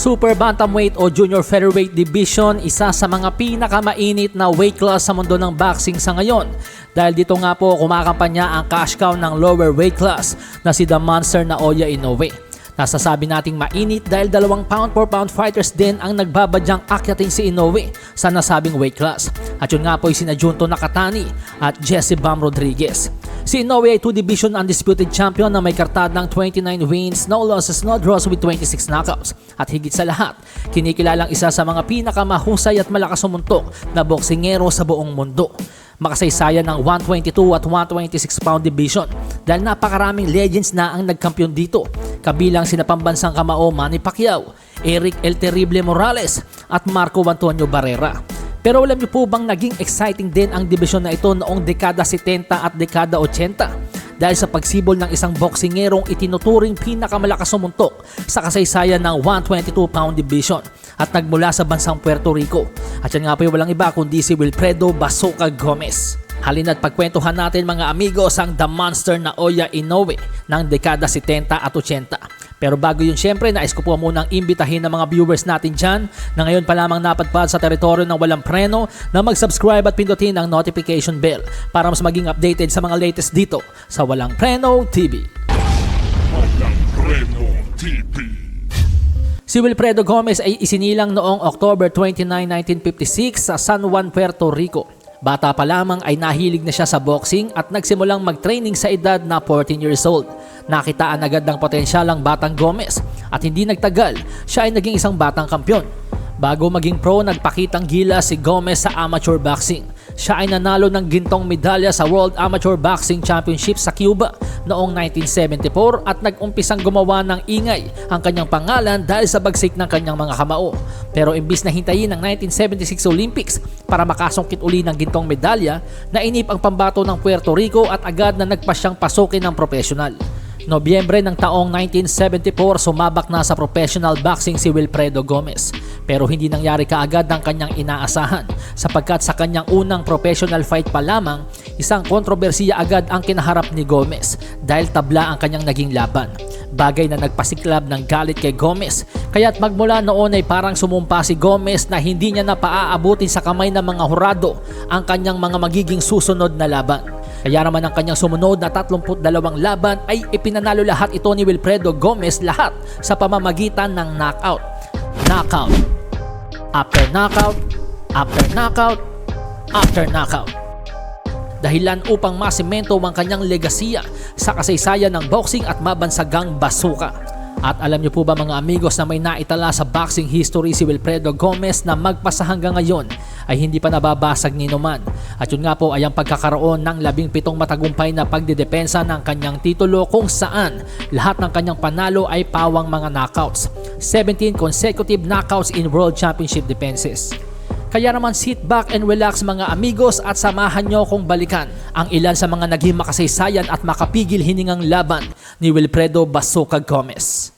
Super Bantamweight o Junior Featherweight Division, isa sa mga pinakamainit na weight class sa mundo ng boxing sa ngayon. Dahil dito nga po kumakampanya ang cash cow ng lower weight class na si The Monster na Oya Inoue. Nasasabi nating mainit dahil dalawang pound for pound fighters din ang nagbabadyang akyatin si Inoue sa nasabing weight class. At yun nga po ay sina Junto Nakatani at Jesse Bam Rodriguez. Si Inoue ay 2-division undisputed champion na may kartadang 29 wins, no losses, no draws with 26 knockouts. At higit sa lahat, kinikilalang isa sa mga pinakamahusay at malakas sumuntok na boksingero sa buong mundo makasaysayan ng 122 at 126 pound division dahil napakaraming legends na ang nagkampiyon dito kabilang sina pambansang kamao Manny Pacquiao, Eric El Terrible Morales at Marco Antonio Barrera. Pero alam niyo po bang naging exciting din ang division na ito noong dekada 70 at dekada 80? Dahil sa pagsibol ng isang boksingerong itinuturing pinakamalakas sumuntok sa kasaysayan ng 122 pound division at nagmula sa bansang Puerto Rico. At yan nga po yung walang iba kundi si Wilfredo Basoka Gomez. Halina't pagkwentuhan natin mga amigos ang The Monster na Oya Inoue ng dekada 70 at 80. Pero bago yun syempre, nais ko po munang imbitahin ng mga viewers natin dyan na ngayon pa lamang napadpad sa teritoryo ng walang preno na mag-subscribe at pindutin ang notification bell para mas maging updated sa mga latest dito sa Walang Preno TV. Walang Preno TV. Si Wilfredo Gomez ay isinilang noong October 29, 1956 sa San Juan, Puerto Rico. Bata pa lamang ay nahilig na siya sa boxing at nagsimulang mag-training sa edad na 14 years old. Nakitaan agad ng potensyal ang batang Gomez at hindi nagtagal, siya ay naging isang batang kampyon. Bago maging pro, nagpakitang gila si Gomez sa amateur boxing. Siya ay nanalo ng gintong medalya sa World Amateur Boxing Championship sa Cuba noong 1974 at nag-umpisang gumawa ng ingay ang kanyang pangalan dahil sa bagsik ng kanyang mga kamao. Pero imbis na hintayin ang 1976 Olympics para makasungkit uli ng gintong medalya, nainip ang pambato ng Puerto Rico at agad na nagpasyang pasukin ng profesional. Nobyembre ng taong 1974 sumabak na sa professional boxing si Wilfredo Gomez pero hindi nangyari kaagad ang kanyang inaasahan sapagkat sa kanyang unang professional fight pa lamang isang kontrobersiya agad ang kinaharap ni Gomez dahil tabla ang kanyang naging laban. Bagay na nagpasiklab ng galit kay Gomez kaya't magmula noon ay parang sumumpa si Gomez na hindi niya na paaabutin sa kamay ng mga hurado ang kanyang mga magiging susunod na laban. Kaya naman ang kanyang sumunod na 32 laban ay ipinanalo lahat ito ni Wilfredo Gomez lahat sa pamamagitan ng knockout. Knockout. After knockout. After knockout. After knockout. Dahilan upang masimento ang kanyang legasiya sa kasaysayan ng boxing at mabansagang basuka. At alam niyo po ba mga amigos na may naitala sa boxing history si Wilfredo Gomez na magpasa hanggang ngayon ay hindi pa nababasag ni Numan. At yun nga po ay ang pagkakaroon ng labing pitong matagumpay na pagdidepensa ng kanyang titulo kung saan lahat ng kanyang panalo ay pawang mga knockouts. 17 consecutive knockouts in World Championship defenses. Kaya naman sit back and relax mga amigos at samahan nyo kong balikan ang ilan sa mga naging makasaysayan at makapigil hiningang laban ni Wilfredo Basoka Gomez.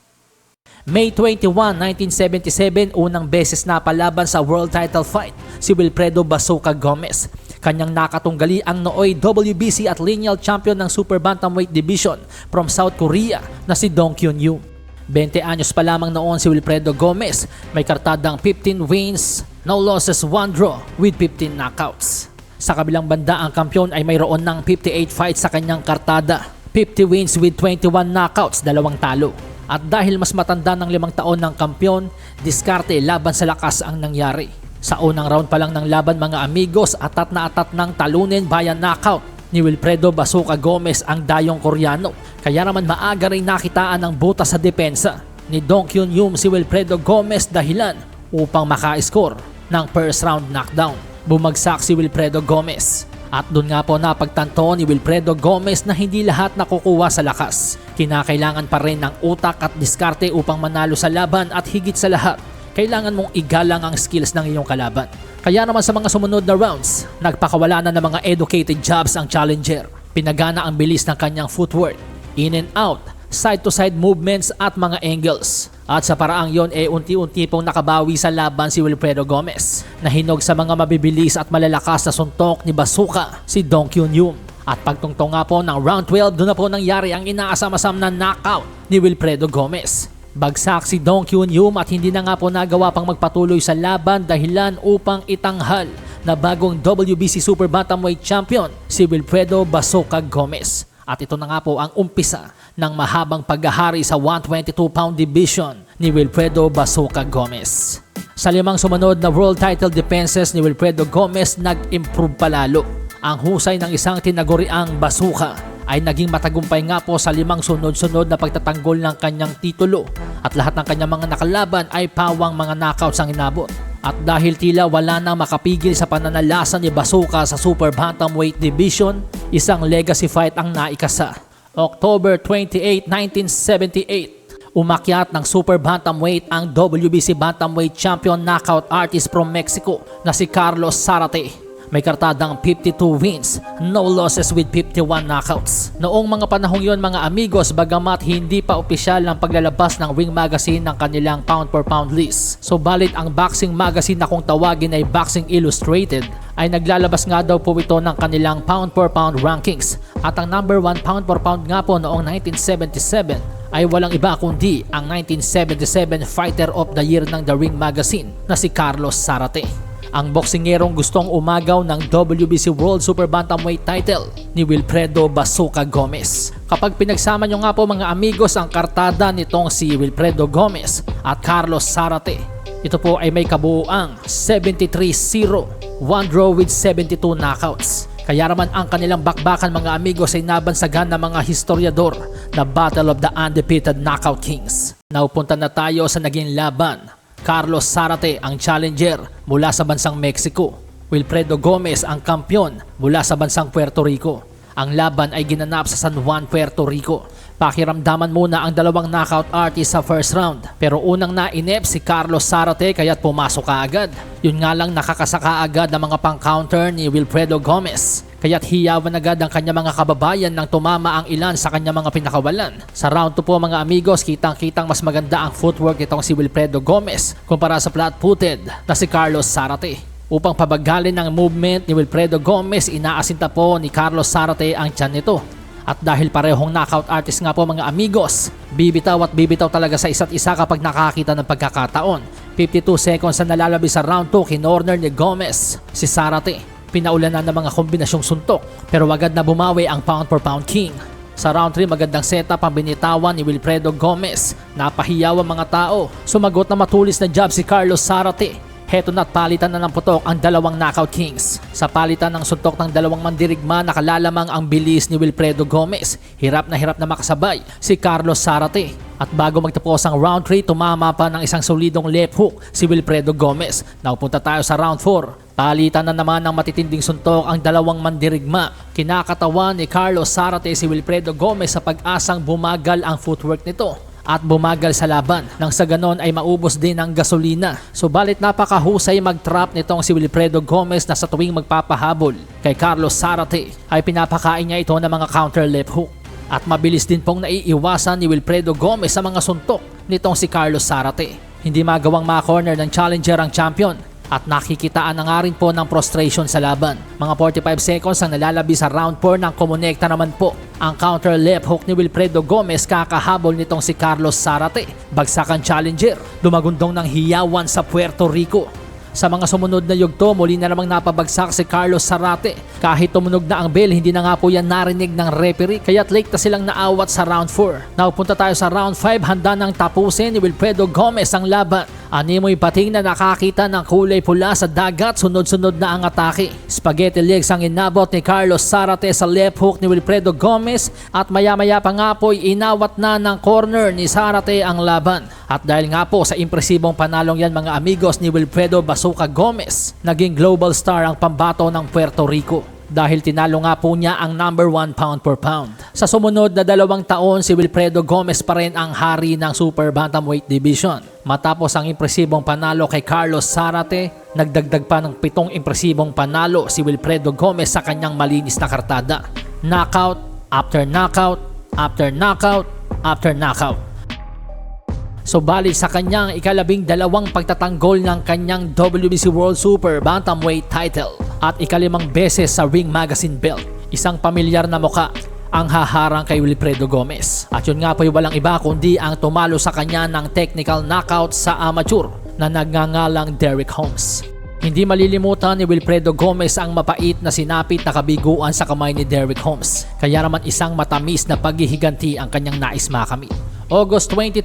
May 21, 1977, unang beses na palaban sa world title fight si Wilfredo Basoka Gomez. Kanyang nakatunggali ang nooy WBC at lineal champion ng Super Bantamweight Division from South Korea na si Dong Kyun Yoo. 20 anyos pa lamang noon si Wilfredo Gomez, may kartadang 15 wins, no losses, 1 draw with 15 knockouts. Sa kabilang banda, ang kampyon ay mayroon ng 58 fights sa kanyang kartada, 50 wins with 21 knockouts, dalawang talo. At dahil mas matanda ng limang taon ng kampyon, diskarte laban sa lakas ang nangyari. Sa unang round pa lang ng laban mga amigos, atat na atat ng talunin via knockout ni Wilfredo Basuka Gomez ang dayong Koreano. Kaya naman maaga rin nakitaan ng butas sa depensa ni Dong Kyun Yum si Wilfredo Gomez dahilan upang maka-score ng first round knockdown. Bumagsak si Wilfredo Gomez. At doon nga po napagtanto ni Wilfredo Gomez na hindi lahat nakukuha sa lakas. Kinakailangan pa rin ng utak at diskarte upang manalo sa laban at higit sa lahat, kailangan mong igalang ang skills ng iyong kalaban. Kaya naman sa mga sumunod na rounds, nagpakawala na ng mga educated jabs ang challenger. Pinagana ang bilis ng kanyang footwork, in and out, side-to-side movements at mga angles. At sa paraang yon eh unti-unti pong nakabawi sa laban si Wilfredo Gomez. Nahinog sa mga mabibilis at malalakas na suntok ni Basuka si Dong Kyun Yum. At pagtungtong nga po ng round 12, doon na po nangyari ang inaasam-asam na knockout ni Wilfredo Gomez. Bagsak si Dong Kyun Yum at hindi na nga po nagawa pang magpatuloy sa laban dahilan upang itanghal na bagong WBC Super Bantamweight Champion si Wilfredo Basoka Gomez. At ito na nga po ang umpisa ng mahabang paghahari sa 122-pound division ni Wilfredo Basoka Gomez. Sa limang sumunod na world title defenses ni Wilfredo Gomez, nag-improve palalo. Ang husay ng isang tinaguriang basuka ay naging matagumpay nga po sa limang sunod-sunod na pagtatanggol ng kanyang titulo at lahat ng kanyang mga nakalaban ay pawang mga knockouts ang inabot. At dahil tila wala nang makapigil sa pananalasa ni Basuka sa Super Bantamweight Division, isang legacy fight ang naikasa. October 28, 1978, umakyat ng Super Bantamweight ang WBC Bantamweight Champion knockout artist from Mexico na si Carlos Zarate. May kartadang 52 wins, no losses with 51 knockouts. Noong mga panahong yon mga amigos, bagamat hindi pa opisyal ang paglalabas ng Ring Magazine ng kanilang pound per pound list. So balit ang boxing magazine na kung tawagin ay Boxing Illustrated ay naglalabas nga daw po ito ng kanilang pound per pound rankings. At ang number 1 pound per pound nga po noong 1977 ay walang iba kundi ang 1977 Fighter of the Year ng The Ring Magazine na si Carlos Zarate ang boksingerong gustong umagaw ng WBC World Super Bantamweight title ni Wilfredo Basuka Gomez. Kapag pinagsama nyo nga po mga amigos ang kartada nitong si Wilfredo Gomez at Carlos Zarate, ito po ay may kabuuang 73-0, one draw with 72 knockouts. Kaya naman ang kanilang bakbakan mga amigos ay nabansagan ng mga historiador na Battle of the Undefeated Knockout Kings. Naupunta na tayo sa naging laban Carlos Zarate ang challenger mula sa bansang Mexico. Wilfredo Gomez ang kampyon mula sa bansang Puerto Rico. Ang laban ay ginanap sa San Juan, Puerto Rico. Pakiramdaman muna ang dalawang knockout artist sa first round. Pero unang nainep si Carlos Zarate kaya't pumasok ka agad. Yun nga lang nakakasaka agad ng mga pang-counter ni Wilfredo Gomez. Kaya't hiyawan agad ang kanya mga kababayan nang tumama ang ilan sa kanya mga pinakawalan. Sa round 2 po mga amigos, kitang-kitang mas maganda ang footwork nitong si Wilfredo Gomez kumpara sa flat-footed na si Carlos Zarate. Upang pabagalin ang movement ni Wilfredo Gomez, inaasinta po ni Carlos Zarate ang tiyan nito. At dahil parehong knockout artist nga po mga amigos, bibitaw at bibitaw talaga sa isa't isa kapag nakakita ng pagkakataon. 52 seconds na nalalabi sa round 2 kinorner ni Gomez si Zarate. Pinaulanan ng mga kombinasyong suntok pero agad na bumawi ang pound for pound king. Sa round 3 magandang setup ang binitawan ni Wilfredo Gomez. Napahiyaw ang mga tao. Sumagot na matulis na job si Carlos Zarate. Heto na't palitan na ng putok ang dalawang knockout kings. Sa palitan ng suntok ng dalawang mandirigma nakalalamang ang bilis ni Wilfredo Gomez. Hirap na hirap na makasabay si Carlos Zarate. At bago magtapos ang round 3, tumama pa ng isang solidong left hook si Wilfredo Gomez. Naupunta tayo sa round 4. Palitan na naman ng matitinding suntok ang dalawang mandirigma. Kinakatawan ni Carlos Zarate si Wilfredo Gomez sa pag-asang bumagal ang footwork nito at bumagal sa laban nang sa ganon ay maubos din ang gasolina. Subalit napakahusay mag-trap nitong si Wilfredo Gomez na sa tuwing magpapahabol kay Carlos Zarate ay pinapakain niya ito ng mga counter left hook. At mabilis din pong naiiwasan ni Wilfredo Gomez sa mga suntok nitong si Carlos Zarate. Hindi magawang ma-corner ng challenger ang champion at nakikitaan na nga rin po ng prostration sa laban. Mga 45 seconds ang nalalabi sa round 4 nang kumonekta naman po ang counter left hook ni Wilfredo Gomez kakahabol nitong si Carlos Zarate. Bagsakan challenger, dumagundong ng hiyawan sa Puerto Rico. Sa mga sumunod na yugto, muli na namang napabagsak si Carlos Zarate. Kahit tumunog na ang bell, hindi na nga po yan narinig ng referee kaya't late na silang naawat sa round 4. Naupunta tayo sa round 5, handa nang tapusin ni Wilfredo Gomez ang laban. Animoy pating na nakakita ng kulay pula sa dagat, sunod-sunod na ang atake. Spaghetti legs ang inabot ni Carlos Zarate sa left hook ni Wilfredo Gomez at maya-maya pa nga po'y inawat na ng corner ni Zarate ang laban. At dahil nga po sa impresibong panalong yan mga amigos ni Wilfredo Basuka Gomez, naging global star ang pambato ng Puerto Rico dahil tinalo nga po niya ang number 1 pound per pound. Sa sumunod na dalawang taon, si Wilfredo Gomez pa rin ang hari ng Super Bantamweight Division. Matapos ang impresibong panalo kay Carlos Zarate, nagdagdag pa ng pitong impresibong panalo si Wilfredo Gomez sa kanyang malinis na kartada. Knockout, after knockout, after knockout, after knockout. Subalit sa kanyang ikalabing dalawang pagtatanggol ng kanyang WBC World Super Bantamweight title at ikalimang beses sa Ring Magazine belt. Isang pamilyar na muka ang haharang kay Wilfredo Gomez. At yun nga po yung walang iba kundi ang tumalo sa kanya ng technical knockout sa amateur na nagngangalang Derek Holmes. Hindi malilimutan ni Wilfredo Gomez ang mapait na sinapit na kabiguan sa kamay ni Derek Holmes. Kaya naman isang matamis na paghihiganti ang kanyang nais makamit. August 22,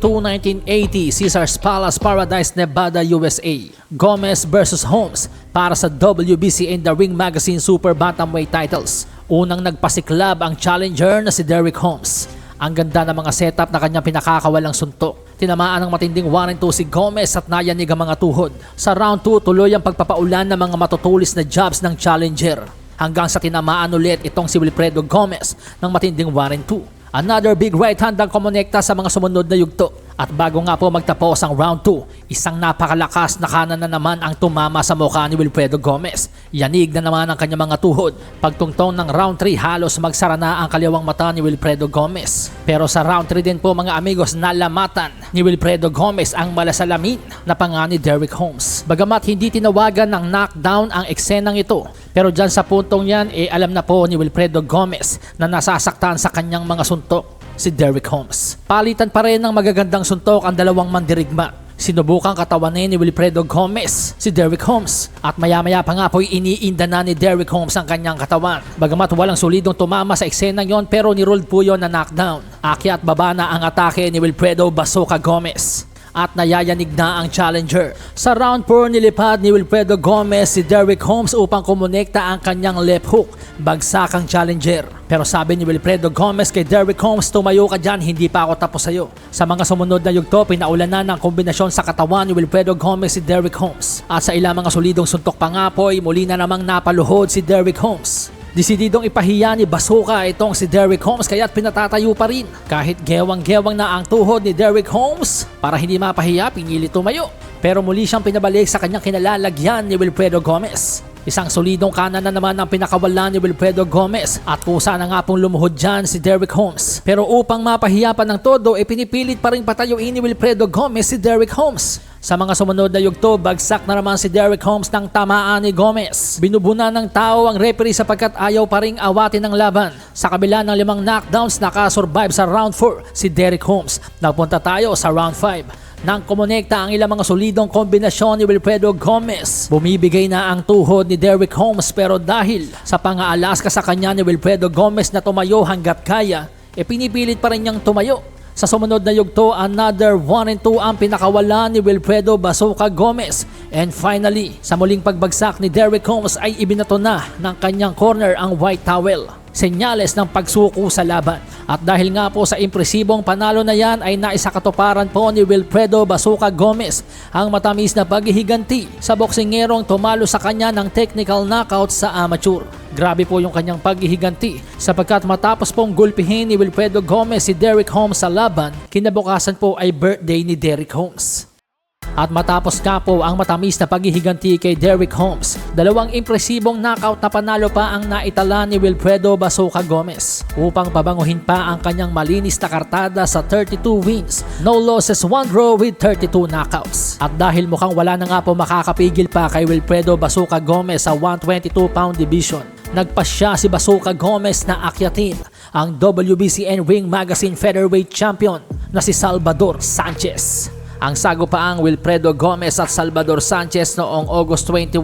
1980, Caesars Palace, Paradise, Nevada, USA. Gomez versus Holmes para sa WBC in the Ring Magazine Super Bantamweight titles. Unang nagpasiklab ang challenger na si Derek Holmes. Ang ganda ng mga setup na kanyang pinakakawalang suntok. Tinamaan ng matinding 1 and 2 si Gomez at nayanig ang mga tuhod. Sa round 2, tuloy ang pagpapaulan ng mga matutulis na jabs ng challenger. Hanggang sa tinamaan ulit itong si Wilfredo Gomez ng matinding 1 and 2. Another big right hand ang kumonekta sa mga sumunod na yugto. At bago nga po magtapos ang round 2, isang napakalakas na kanan na naman ang tumama sa mukha ni Wilfredo Gomez. Yanig na naman ang kanyang mga tuhod. Pagtungtong ng round 3 halos magsara na ang kaliwang mata ni Wilfredo Gomez. Pero sa round 3 din po mga amigos nalamatan ni Wilfredo Gomez ang malasalamin na panga ni Derrick Holmes. Bagamat hindi tinawagan ng knockdown ang eksenang ito, pero dyan sa puntong yan, eh alam na po ni Wilfredo Gomez na nasasaktan sa kanyang mga suntok si Derrick Holmes. Palitan pa rin ng magagandang suntok ang dalawang mandirigma. Sinubukang katawanin ni Wilfredo Gomez si Derrick Holmes at maya-maya pa nga po'y iniinda na ni Derrick Holmes ang kanyang katawan. Bagamat walang solidong tumama sa eksenang yon pero nirolled po yon na knockdown. Akyat baba na ang atake ni Wilfredo Basoka Gomez at nayayanig na ang challenger. Sa round 4 nilipad ni Wilfredo Gomez si Derrick Holmes upang kumonekta ang kanyang left hook. Bagsak ang challenger. Pero sabi ni Wilfredo Gomez kay Derrick Holmes, tumayo ka dyan, hindi pa ako tapos sa'yo. Sa mga sumunod na yugto, pinaulan na ng kombinasyon sa katawan ni Wilfredo Gomez si Derrick Holmes. At sa ilang mga solidong suntok pa nga po, ay muli na namang napaluhod si Derrick Holmes. Desididong ipahiya ni Basuka itong si Derrick Holmes kaya't pinatatayo pa rin. Kahit gewang-gewang na ang tuhod ni Derrick Holmes, para hindi mapahiya, pinili tumayo. Pero muli siyang pinabalik sa kanyang kinalalagyan ni Wilfredo Gomez. Isang solidong kanan na naman ang pinakawalan ni Wilfredo Gomez at kusa na nga pong lumuhod dyan si Derrick Holmes. Pero upang mapahiya pa ng todo, e pinipilit pa rin patayuin ni Wilfredo Gomez si Derrick Holmes. Sa mga sumunod na yugto, bagsak na naman si Derrick Holmes ng tamaan ni Gomez. Binubuna ng tao ang referee sapagkat ayaw pa ring awatin ng laban. Sa kabila ng limang knockdowns, nakasurvive sa round 4 si Derrick Holmes. Nagpunta tayo sa round 5 nang kumonekta ang ilang mga solidong kombinasyon ni Wilfredo Gomez. Bumibigay na ang tuhod ni Derrick Holmes pero dahil sa pang-aalas ka sa kanya ni Wilfredo Gomez na tumayo hanggat kaya, e pinipilit pa rin niyang tumayo. Sa sumunod na yugto, another 1 and 2 ang pinakawala ni Wilfredo Basoka Gomez. And finally, sa muling pagbagsak ni Derrick Holmes ay ibinato na ng kanyang corner ang white towel senyales ng pagsuko sa laban. At dahil nga po sa impresibong panalo na yan ay naisakatuparan po ni Wilfredo Basuka Gomez ang matamis na paghihiganti sa boksingerong tumalo sa kanya ng technical knockout sa amateur. Grabe po yung kanyang paghihiganti sapagkat matapos pong gulpihin ni Wilfredo Gomez si Derrick Holmes sa laban, kinabukasan po ay birthday ni Derrick Holmes. At matapos nga po ang matamis na paghihiganti kay Derrick Holmes, dalawang impresibong knockout na panalo pa ang naitala ni Wilfredo Basoka Gomez upang pabanguhin pa ang kanyang malinis na kartada sa 32 wins, no losses, 1 draw with 32 knockouts. At dahil mukhang wala na nga po makakapigil pa kay Wilfredo Basoka Gomez sa 122 pound division, nagpasya si Basoka Gomez na akyatin ang WBCN Ring Magazine Featherweight Champion na si Salvador Sanchez. Ang sagupaang Wilfredo Gomez at Salvador Sanchez noong August 21,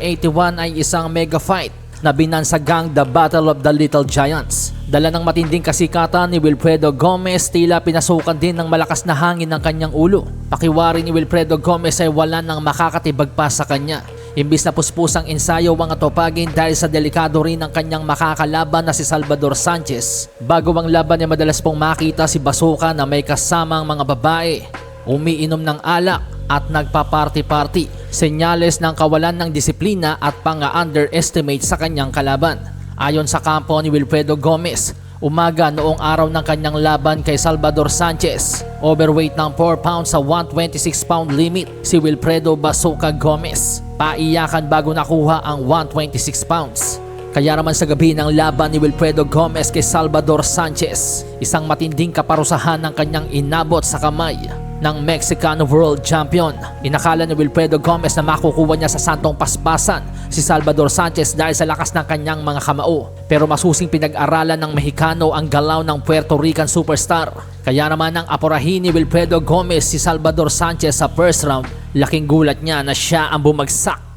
1981 ay isang mega fight na binansagang The Battle of the Little Giants. Dala ng matinding kasikatan ni Wilfredo Gomez, tila pinasukan din ng malakas na hangin ng kanyang ulo. Pakiwari ni Wilfredo Gomez ay wala nang makakatibag pa sa kanya. Imbis na puspusang ensayo ang atopagin dahil sa delikado rin ang kanyang makakalaban na si Salvador Sanchez. Bago ang laban ay madalas pong makita si Basuka na may kasamang mga babae umiinom ng alak at nagpa-party-party. Senyales ng kawalan ng disiplina at pang-underestimate sa kanyang kalaban. Ayon sa kampo ni Wilfredo Gomez, umaga noong araw ng kanyang laban kay Salvador Sanchez, overweight ng 4 pounds sa 126 pound limit si Wilfredo Basoka Gomez. Paiyakan bago nakuha ang 126 pounds. Kaya naman sa gabi ng laban ni Wilfredo Gomez kay Salvador Sanchez, isang matinding kaparusahan ng kanyang inabot sa kamay ng Mexican World Champion. Inakala ni Wilfredo Gomez na makukuha niya sa santong paspasan si Salvador Sanchez dahil sa lakas ng kanyang mga kamao. Pero masusing pinag-aralan ng Mexicano ang galaw ng Puerto Rican superstar. Kaya naman ang apurahin ni Wilfredo Gomez si Salvador Sanchez sa first round, laking gulat niya na siya ang bumagsak.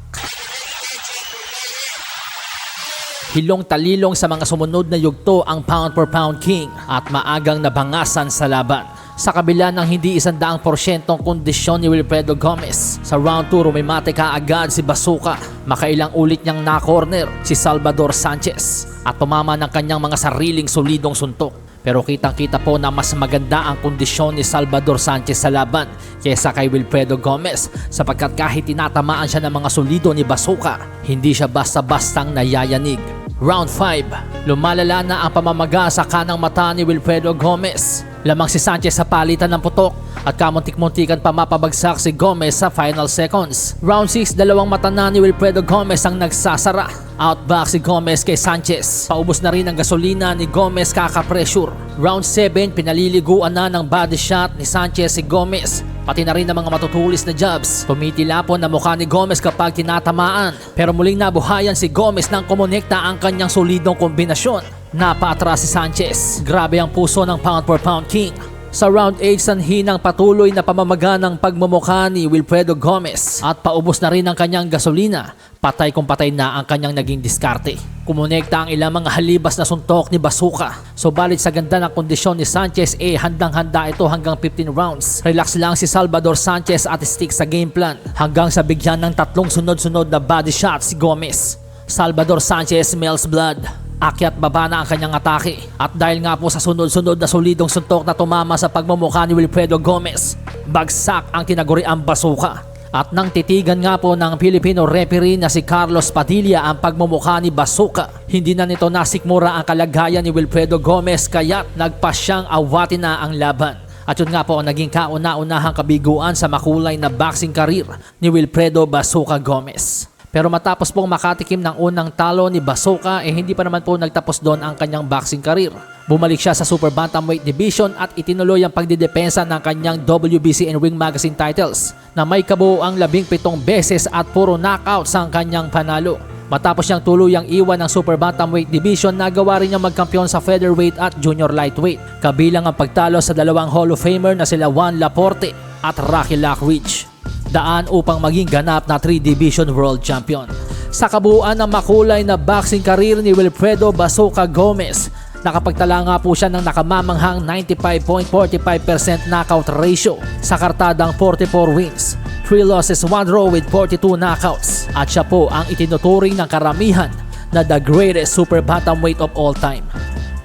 Hilong talilong sa mga sumunod na yugto ang pound for pound king at maagang nabangasan sa laban. Sa kabila ng hindi isandaang porsyentong kondisyon ni Wilfredo Gomez, sa round 2 rumimate ka agad si Basuka. Makailang ulit niyang na-corner si Salvador Sanchez at tumama ng kanyang mga sariling solidong suntok. Pero kitang-kita po na mas maganda ang kondisyon ni Salvador Sanchez sa laban kaysa kay Wilfredo Gomez sapagkat kahit tinatamaan siya ng mga solido ni Basuka, hindi siya basta-bastang nayayanig. Round 5. Lumalala na ang pamamaga sa kanang mata ni Wilfredo Gomez. Lamang si Sanchez sa palitan ng putok at kamuntik-muntikan pa mapabagsak si Gomez sa final seconds. Round 6, dalawang mata na ni Wilfredo Gomez ang nagsasara. Outback si Gomez kay Sanchez. Paubos na rin ang gasolina ni Gomez kaka-pressure. Round 7, pinaliliguan na ng body shot ni Sanchez si Gomez. Pati na rin ang mga matutulis na jabs. Tumitilapon na mukha ni Gomez kapag tinatamaan. Pero muling nabuhayan si Gomez nang kumonekta ang kanyang solidong kombinasyon. Napaatras si Sanchez. Grabe ang puso ng pound for pound king. Sa round 8, sanhi ng patuloy na pamamaga ng pagmumukha ni Wilfredo Gomez at paubos na rin ang kanyang gasolina. Patay kung patay na ang kanyang naging diskarte. Kumonekta ang ilang mga halibas na suntok ni Basuka. Subalit sa ganda ng kondisyon ni Sanchez eh handang-handa ito hanggang 15 rounds. Relax lang si Salvador Sanchez at stick sa game plan hanggang sa bigyan ng tatlong sunod-sunod na body shot si Gomez. Salvador Sanchez smells blood. Akyat baba na ang kanyang atake. At dahil nga po sa sunod-sunod na solidong suntok na tumama sa pagmumukha ni Wilfredo Gomez, bagsak ang tinaguriang basuka. At nang titigan nga po ng Filipino referee na si Carlos Padilla ang pagmumukha ni Basuka, hindi na nito nasikmura ang kalagayan ni Wilfredo Gomez kaya't nagpasyang awatin na ang laban. At yun nga po ang naging kauna-unahang kabiguan sa makulay na boxing career ni Wilfredo Basuka Gomez. Pero matapos pong makatikim ng unang talo ni Basoka eh hindi pa naman po nagtapos doon ang kanyang boxing career. Bumalik siya sa Super Bantamweight Division at itinuloy ang pagdidepensa ng kanyang WBC and Ring Magazine titles na may kabuoang labing pitong beses at puro knockouts ang kanyang panalo. Matapos niyang tuluyang iwan ng Super Bantamweight Division, nagawa rin niyang magkampiyon sa featherweight at junior lightweight. Kabilang ang pagtalo sa dalawang Hall of Famer na sila Juan Laporte at Rocky Lockridge daan upang maging ganap na 3 Division World Champion. Sa kabuuan ng makulay na boxing career ni Wilfredo Basoka Gomez, nakapagtala nga po siya ng nakamamanghang 95.45% knockout ratio sa kartadang 44 wins, 3 losses, 1 draw with 42 knockouts. At siya po ang itinuturing ng karamihan na the greatest super bantamweight of all time.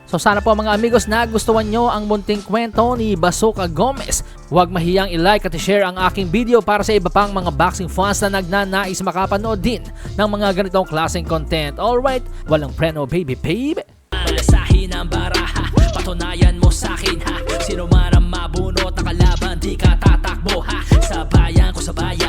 So sana po mga amigos na gustuhan nyo ang munting kwento ni Basoka Gomez. Huwag mahiyang i-like at i-share ang aking video para sa iba pang mga boxing fans na nagnanais makapanood din ng mga ganitong klaseng content. Alright, walang preno baby babe! Malasahin ang baraha, patunayan mo sa akin ha Sino man ang mabunot na kalaban, di ka tatakbo ha Sa bayan ko sa bayan